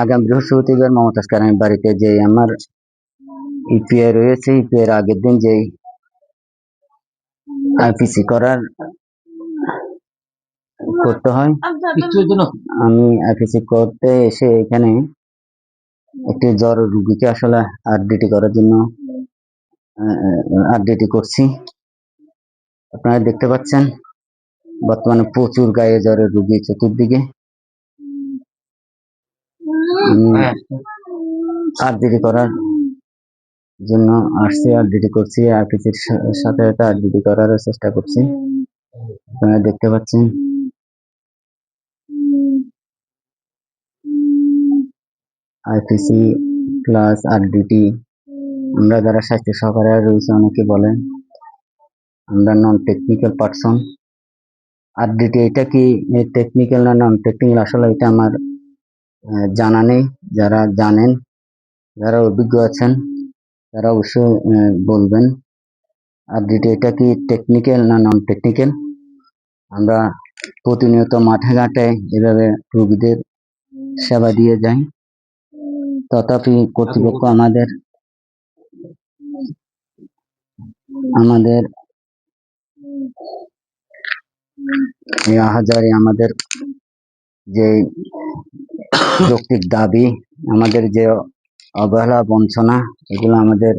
আগামী বৃহস্পতিবার মমতাজ কারামের বাড়িতে যে আমার ইপিআই রয়েছে ইপিআই আগের দিন যে আইপিসি করার করতে হয়। আমি আইপিসি করতে এসে এখানে একটি জ্বর রুগীকে আসলে আরডিটি করার জন্য আরডিটি করছি। আপনারা দেখতে পাচ্ছেন, বর্তমানে প্রচুর গায়ে জ্বরের রুগী চতুর্দিকে। হ্যাঁ। করার জন্য আসছি আরডিটি করছি আরপিসির সাথে সাথে আরডিটি করার চেষ্টা করছি। আপনারা দেখতে পাচ্ছেন। আইপিসি প্লাস আরডিটি আমরা যারা স্বাস্থ্য সহকারে রয়েছে, অনেকে বলেন আমরা নন টেকনিক্যাল পার্সন আরডিটি এটা কি টেকনিক্যাল না নন টেকনিক্যাল আসলে এটা আমার জানা নেই, যারা জানেন, যারা অভিজ্ঞ আছেন, তারা অবশ্যই বলবেন। আরডিটি এটা কি টেকনিক্যাল না নন টেকনিক্যাল আমরা প্রতিনিয়ত মাঠে ঘাটে এভাবে রোগীদের সেবা দিয়ে যাই। তথাপি কর্তৃপক্ষ আমাদের আমাদের এই আহাজারি আমাদের যে যৌক্তিক দাবি, আমাদের যে অবহেলা, বঞ্চনা, এগুলো আমাদের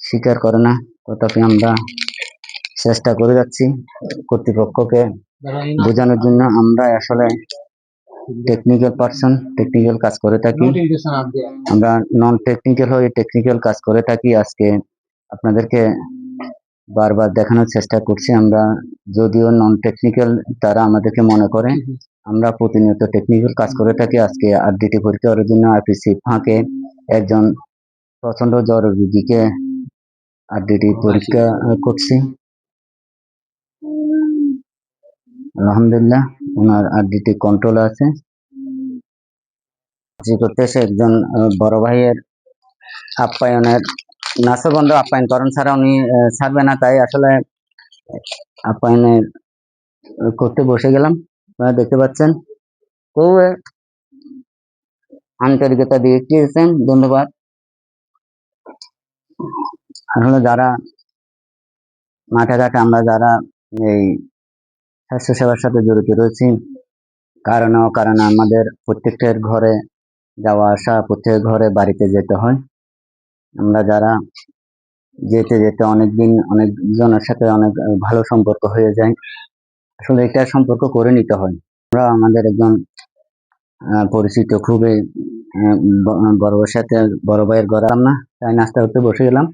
স্বীকার করে না। তথাপি আমরা চেষ্টা করে যাচ্ছি কর্তৃপক্ষকে বোঝানোর জন্য। আমরা আসলে টেকনিক্যাল পার্সন টেকনিক্যাল কাজ করে থাকি। আমরা নন টেকনিক্যাল হয়ে টেকনিক্যাল কাজ করে থাকি। আজকে আপনাদেরকে বারবার দেখানোর চেষ্টা করছি। আমরা যদিও নন টেকনিক্যাল তারা আমাদেরকে মনে করে। আমরা প্রতিনিয়ত টেকনিক্যাল কাজ করে থাকি। আজকে আরডিটি পরীক্ষা করার জন্য আরপিসি ফাঁকে একজন প্রচণ্ড জ্বর রোগীকে আরডিটি পরীক্ষা করছি। আলহামদুলিল্লাহ, ওনার আরডিটি কন্ট্রোল আছে। যে করতেছে একজন বড় ভাইয়ের আপ্যায়নের নাসবন্ধ আপ্যায়ন করেন ছাড়া উনি ছাড়বে না। তাই আসলে আপ্যায়নের করতে বসে গেলাম। আপনারা দেখতে পাচ্ছেন? খুব আন্তরিকতা দিয়ে দিয়েছেন, ধন্যবাদ। আসলে যারা মাঠে ঘাটে আমরা যারা এই স্বাস্থ্য সেবার সাথে জড়িত রয়েছি কারণে কারণে আমাদের প্রত্যেকটার ঘরে যাওয়া আসা প্রত্যেক ঘরে বাড়িতে যেতে হয়। আমরা যারা যেতে যেতে অনেকদিন, অনেকজনের সাথে অনেক ভালো সম্পর্ক হয়ে যায় আসলে এটা সম্পর্ক করে নিতে হয়। আমরা আমাদের একজন পরিচিত খুবই বড় সাথে, বড় ভাইয়ের ঘরে না, তাই নাস্তা করতে বসে গেলাম।